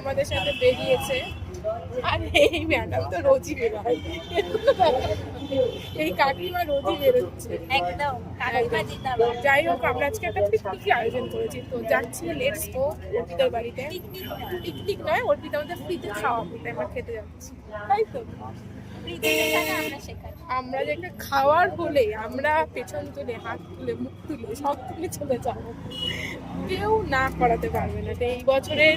আমাদের সাথে বেরিয়েছে। আর এই ম্যাডাম তো রোজই বেরোয়। এই কাকিমা রোজই বেরোচ্ছে। একদম যাই হোক আমরা আজকে একটা পিকনিকের আয়োজন করেছি। তো যাচ্ছি লেটস গো অর্পিতার বাড়িতে। পিকনিক নয়। অর্পিতা আমাদের ফ্রিতে খাওয়া আমরা খেতে যাচ্ছি। তাই তো? আমরা সেখানে আমরা যে একটা খাওয়ার হলে আমরা পেছন তুলে, হাত তুলে, মুখ তুলে, সব তুলে চলে যাব। কেউ না করাতে পারবে না। এই বছরের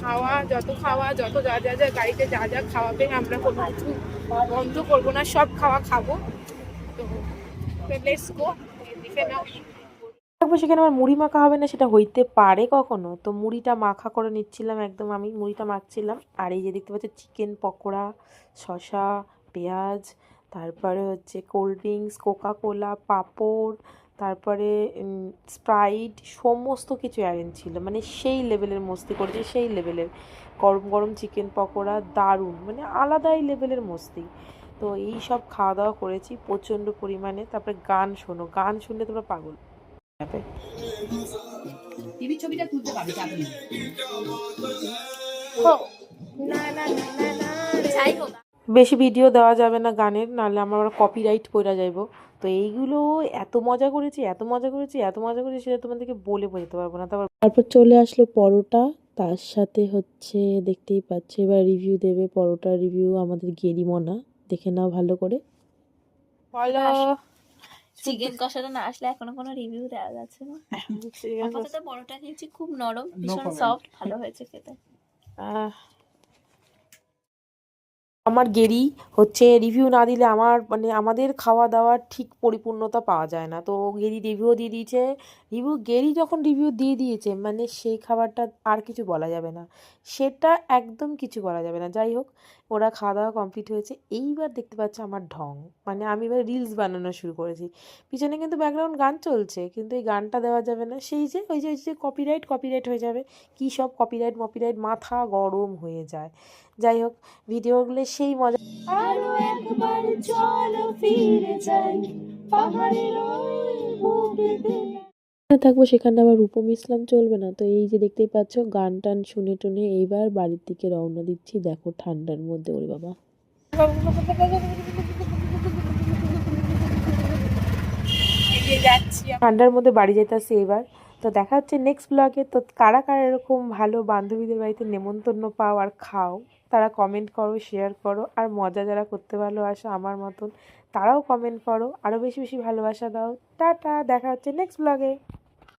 খাওয়া, যত খাওয়া, যত যা যা যা গাড়িতে যা যা খাওয়াবে, আমরা কোনো কিছু বন্ধ করব না, সব খাওয়া খাব। তো লেটস গো দেখে নাও। থাকব সেখানে আমার মুড়ি মাখা হবে না, সেটা হইতে পারে কখনো। তো মুড়িটা মাখা করে নিচ্ছিলাম, একদম আমি মুড়িটা মাখছিলাম। আর এই যে দেখতে পাচ্ছ, চিকেন পকোড়া, শসা পেঁয়াজ তারপরে হচ্ছে কোল্ড ড্রিঙ্কস কোকা কোলা পাঁপড় তারপরে স্প্রাইট সমস্ত কিছু অ্যারেঞ্জ ছিল। মানে সেই লেভেলের মস্তি করেছে সেই লেভেলের গরম গরম চিকেন পকোড়া দারুণ। মানে আলাদাই লেভেলের মস্তি। তো এই সব খাওয়া দাওয়া করেছি প্রচণ্ড পরিমাণে। তারপরে গান শোনো। গান শুনলে তোমরা পাগল যাবে। ছবিটা তুলতে পারবি না না। যাই হোক। বেশি ভিডিও দেওয়া যাবে না গানের নাহলে আমার আবার কপিরাইট পড়া যাইব। তো এইগুলো এত মজা করেছি এত মজা করেছি এত মজা করেছি সেটা তোমাদেরকে বলে বোঝাতে পারব না। তারপর তারপর চলে আসলো পরোটা তার সাথে হচ্ছে দেখতেই পাচ্ছ এবার রিভিউ দেবে পরোটার রিভিউ আমাদের গেরিমনা দেখে নাও ভালো করে। বলো চিকেন কষাটা না আসলে এখনও কোনো রিভিউ দেওয়া যাচ্ছে না। আপাতত বড়টা নিয়েছি খুব নরম ভীষণ সফট ভালো হয়েছে খেতে। আহ, আমার গেরি হচ্ছে রিভিউ না দিলে আমার মানে আমাদের খাওয়া দাওয়ার ঠিক পরিপূর্ণতা পাওয়া যায় না। তো গেরি রিভিউ দিয়ে দিয়েছে। রিভিউ গেরি যখন রিভিউ দিয়ে দিয়েছে মানে সেই খাবারটা আর কিছু বলা যাবে না। সেটা একদম কিছু বলা যাবে না। যাই হোক, ওরা খাওয়া দাওয়া কমপ্লিট হয়েছে। এইবার দেখতে পাচ্ছে আমার ঢং। মানে আমি এবার রিলস বানানো শুরু করেছি। পিছনে কিন্তু ব্যাকগ্রাউন্ড গান চলছে, কিন্তু এই গানটা দেওয়া যাবে না। সেই যে, ওই যে ওই যে কপিরাইট কপিরাইট হয়ে যাবে। কী সব কপিরাইট মপিরাইট মাথা গরম হয়ে যায়। যাই হোক ভিডিওগুলো সেই মজা আরও একবার চলো ফিরে যাই পাহাড়ের ওই থাকব সেখানে আবার রূপম ইসলাম চলবে না। তো এই যে দেখতেই পাচ্ছ গান টান শুনে টুনে এইবার বাড়ির দিকে রওনা দিচ্ছি। দেখো ঠান্ডার মধ্যে ওরে বাবা। যাচ্ছি ঠান্ডার মধ্যে বাড়ি যেতে যেতেছি এবার। তো দেখা হচ্ছে নেক্সট ব্লগে তো কারা কারা এরকম ভালো বান্ধবীদের বাড়িতে নেমন্তন্ন পাও আর খাও, তারা কমেন্ট করো শেয়ার করো, আর মজা যারা করতে ভালোবাসো আমার মতন, তারাও কমেন্ট করো আরও বেশি বেশি ভালোবাসা দাও। টাটা, দেখা হচ্ছে নেক্সট ব্লগে